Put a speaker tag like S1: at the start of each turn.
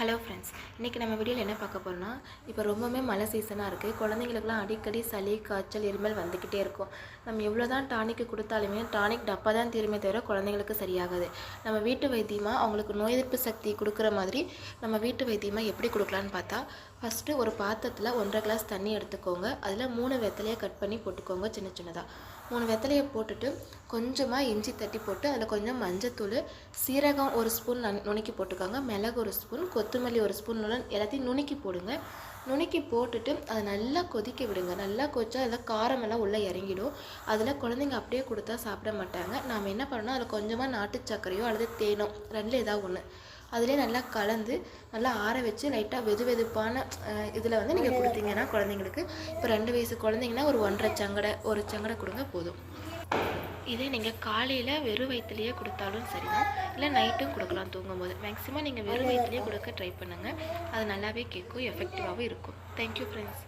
S1: Hello friends இன்றைக்கி நம்ம வீடியோவில் என்ன பார்க்க போகிறோம்னா இப்போ ரொம்பவுமே மழை சீசனாக இருக்குது குழந்தைங்களுக்குலாம் அடிக்கடி சளி காய்ச்சல் இருமல் வந்துக்கிட்டே இருக்கும். நம்ம எவ்வளோ தான் டானிக்கு கொடுத்தாலுமே டானிக் டப்பா தான் தீருமே தவிர குழந்தைங்களுக்கு சரியாகாது. நம்ம வீட்டு வைத்தியமாக அவங்களுக்கு நோய் எதிர்ப்பு சக்தி கொடுக்குற மாதிரி நம்ம வீட்டு வைத்தியமாக எப்படி கொடுக்கலான்னு பார்த்தா ஃபஸ்ட்டு ஒரு பாத்திரத்தில் ஒன்றரை கிளாஸ் தண்ணி எடுத்துக்கோங்க. அதில் மூணு வெத்தலையை கட் பண்ணி போட்டுக்கோங்க சின்ன சின்னதாக மூணு வெத்தலையை போட்டுட்டு கொஞ்சமாக இஞ்சி தட்டி போட்டு அதில் கொஞ்சம் மஞ்சத்தூள் சீரகம் ஒரு ஸ்பூன் நன் நுணுக்கி போட்டுக்கோங்க. மிளகு ஒரு ஸ்பூன் கொத்தமல்லி ஒரு ஸ்பூன் எல்லாத்தையும் நுணுக்கி போடுங்க. நுணுக்கி போட்டுட்டு அதை நல்லா கொதிக்க விடுங்க. நல்லா கொதிச்சா அதில் காரமெல்லாம் உள்ளே இறங்கிடும். அதில் குழந்தைங்க அப்படியே கொடுத்தா சாப்பிட மாட்டாங்க. நாம் என்ன பண்ணணும்? அதில் கொஞ்சமாக நாட்டு சர்க்கரையோ அல்லது தேனோ ரெண்டில் ஏதாவது ஒன்று அதிலே நல்லா கலந்து நல்லா ஆற வச்சு லைட்டாக வெது வெதுப்பான இதில் வந்து நீங்கள் கொடுத்தீங்கன்னா குழந்தைங்களுக்கு இப்போ ரெண்டு வயசு குழந்தைங்கன்னா ஒரு ஒன்றரை சங்கடை ஒரு சங்கடை கொடுங்க போதும். இதே நீங்கள் காலையில் வெறும் வயிற்றுலையே கொடுத்தாலும் சரிதான். இல்லை நைட்டும் கொடுக்கலாம் தூங்கும்போது. மேக்ஸிமம் நீங்கள் வெறும் வயிற்றுலையே கொடுக்க ட்ரை பண்ணுங்கள் அது நல்லாவே கேட்கும் எஃபெக்டிவாகவும் இருக்கும். Thank you friends